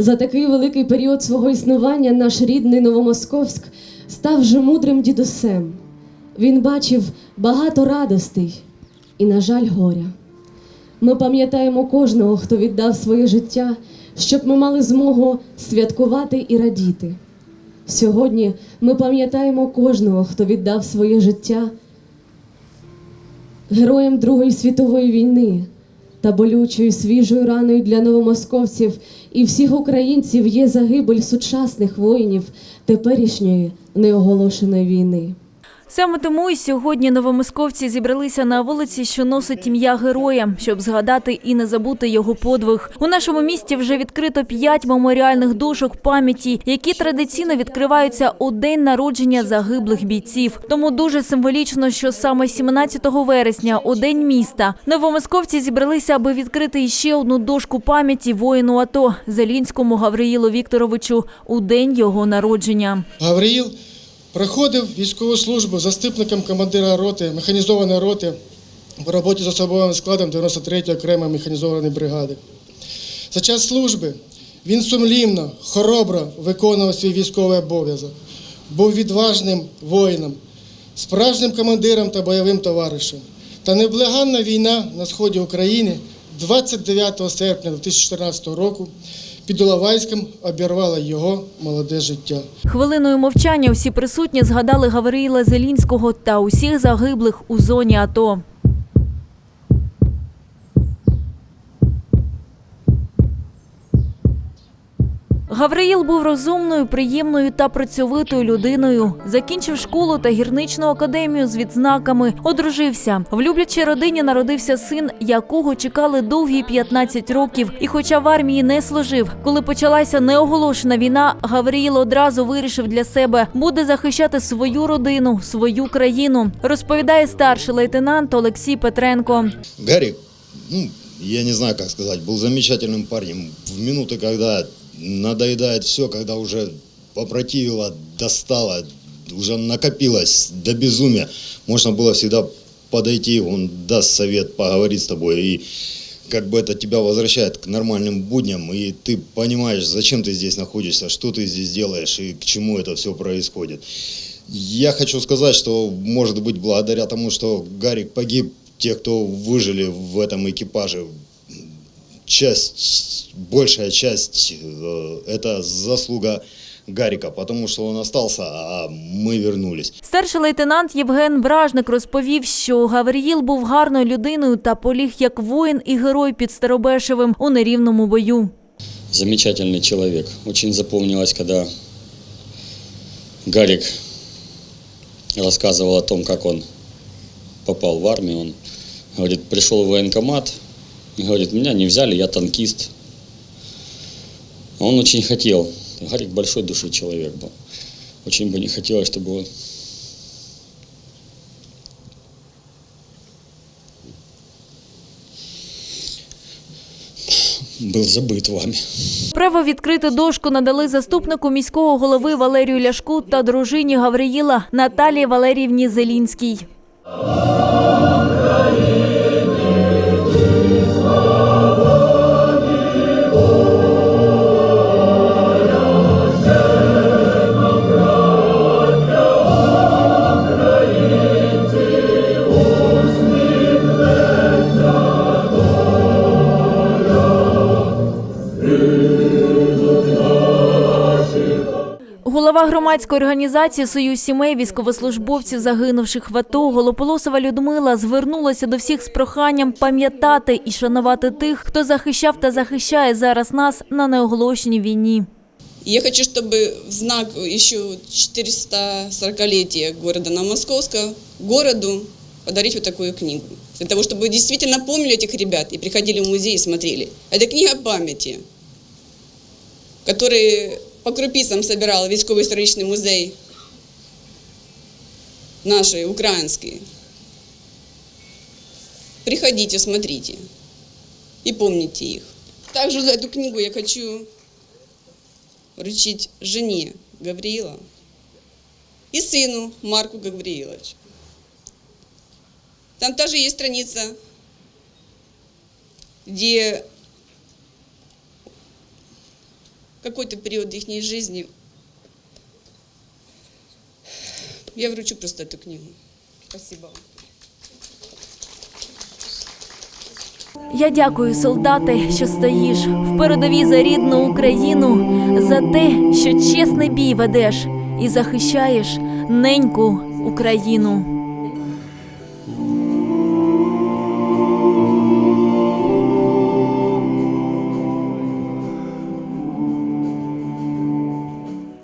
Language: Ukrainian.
За такий великий період свого існування наш рідний Новомосковськ став вже мудрим дідусем. Він бачив багато радостей і, на жаль, горя. Ми пам'ятаємо кожного, хто віддав своє життя, щоб ми мали змогу святкувати і радіти. Сьогодні ми пам'ятаємо кожного, хто віддав своє життя героям Другої світової війни та болючою свіжою раною для новомосковців і всіх українців є загибель сучасних воїнів теперішньої неоголошеної війни. Саме тому і сьогодні новомосковці зібралися на вулиці, що носить ім'я героя, щоб згадати і не забути його подвиг. У нашому місті вже відкрито п'ять меморіальних дошок пам'яті, які традиційно відкриваються у день народження загиблих бійців. Тому дуже символічно, що саме 17 вересня, у день міста, новомосковці зібралися, аби відкрити іще одну дошку пам'яті воїну АТО Зелінському Гавриїлу Вікторовичу у день його народження. Гавриїл проходив військову службу заступником командира роти, механізованої роти в роботі з особовим складом 93-ї окремої механізованої бригади. За час служби він сумлінно, хоробро виконував свій військовий обов'язок, був відважним воїном, справжнім командиром та бойовим товаришем. Та невблаганна війна на сході України 29 серпня 2014 року під Іловайськом обірвала його молоде життя. Хвилиною мовчання всі присутні згадали Гавриїла Зелінського та усіх загиблих у зоні АТО. Гавриїл був розумною, приємною та працьовитою людиною. Закінчив школу та гірничну академію з відзнаками, одружився. В люблячій родині народився син, якого чекали довгі 15 років. І, хоча в армії не служив, коли почалася неоголошена війна, Гавриїл одразу вирішив для себе буде захищати свою родину, свою країну. Розповідає старший лейтенант Олексій Петренко. Гарик, ну, я не знаю, как сказать, был замечательным парнем. В минуты, когда надоедает все, когда уже попротивило, достало, уже накопилось до безумия, можно было всегда подойти, он даст совет, поговорит с тобой, и как бы это тебя возвращает к нормальным будням, и ты понимаешь, зачем ты здесь находишься, что ты здесь делаешь и к чему это все происходит. Я хочу сказать, что, может быть, благодаря тому, что Гарик погиб, те, кто выжили в этом экипаже, часть, большая часть, э, это заслуга Гарика, потому что он остался, а мы вернулись. Старший лейтенант Євген Бражник розповів, що Гавриїл був гарною людиною та поліг як воїн і герой під Старобешевим у нерівному бою. замечательный человек. Очень запомнилось, когда Гарик рассказывал о том, как он попал в армию. Он говорит, пришел в военкомат, и говорит, меня не взяли, я танкист. А Он очень хотел. Гарик большой души человек был. Очень бы не хотелось, чтобы он был забыт вами. Право відкрити дошку надали заступнику міського голови Валерію Ляшку та дружині Гавриїла Наталії Валеріївні Зелінській. Голова громадської організації Союз сімей військовослужбовців, загинувших в АТО, Голополосова Людмила звернулася до всих з проханням пам'ятати і шанувати тих, хто захищав та захищає зараз нас на неоголошеній війні. Я хочу, чтобы в знак еще 440-летия города Новомосковска городу подарить вот такую книгу. Для того, чтобы вы действительно помнили этих ребят и приходили в музей и смотрели. Это книга памяти, который по крупицам собирал військово-історичний музей нашей, украинский. Приходите, смотрите и помните их. Также за эту книгу я хочу вручить жене Гавриила и сыну Марку Гаврииловичу. Там тоже есть страница, где какой-то период их жизни. Я вручу просто эту книгу. Спасибо вам. Я дякую, солдати, що стоїш в передовій за рідну Україну, за те, що чесний бій ведеш і захищаєш неньку Україну.